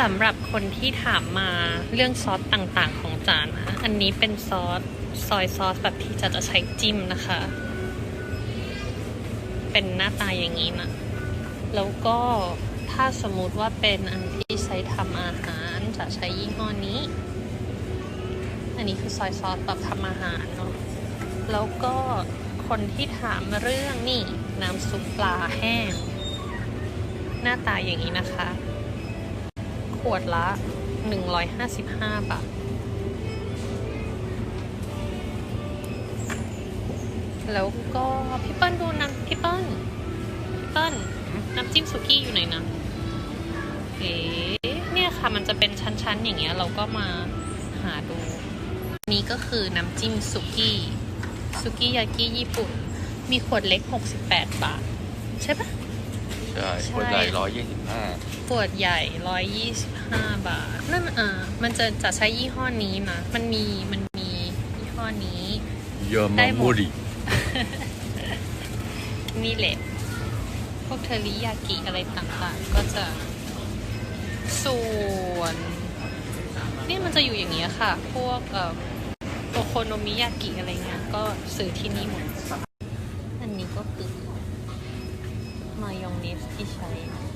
สำหรับคนที่ถามมาเรื่องซอสต่างๆของจานนะ อันนี้เป็นซอสซอยซอสแบบที่จะจะใช้จิ้มนะคะ เป็นหน้าตาอย่างนี้นะ แล้วก็ถ้าสมมุติว่าเป็นอันที่ใช้ทำอาหารจะใช้ยี่ห้อนี้ อันนี้คือซอยซอสแบบทำอาหารเนาะ แล้วก็คนที่ถามเรื่องนี่น้ำซุปปลาแห้ง หน้าตาอย่างนี้นะคะ ขวดละ 155 บาท แล้วก็พี่เปิ้ลดูน้ำพี่เปิ้ลพี่เปิ้ลน้ำจิ้มสุกี้อยู่ไหนนะเอ๊ะเนี่ยค่ะมันจะเป็นชั้นๆ อย่างเงี้ยเราก็มาหาดู นี่ก็คือน้ำจิ้มสุกี้สุกี้ยากิญี่ปุ่น มีขวดเล็ก 68 บาท ใช่ปะใช่ใช่คนใหญ่ร้อยยี่สิบห้าขวดใหญ่125บาทนั่นอ่ามันจะจะใช้ยี่ห้อนี้นะมันมีมันมียี่ห้อนี้เยอรได้มันหมดมูดินี่แหละ พวกเทอริยากิอะไรต่างๆ ก็จะส่วนเนี่ยมันจะอยู่อย่างเงี้ยค่ะ พวกเอ่อโอโคโนมิยากิอะไรเงี้ยก็ซื้อที่นี่หมด อันนี้ก็คือม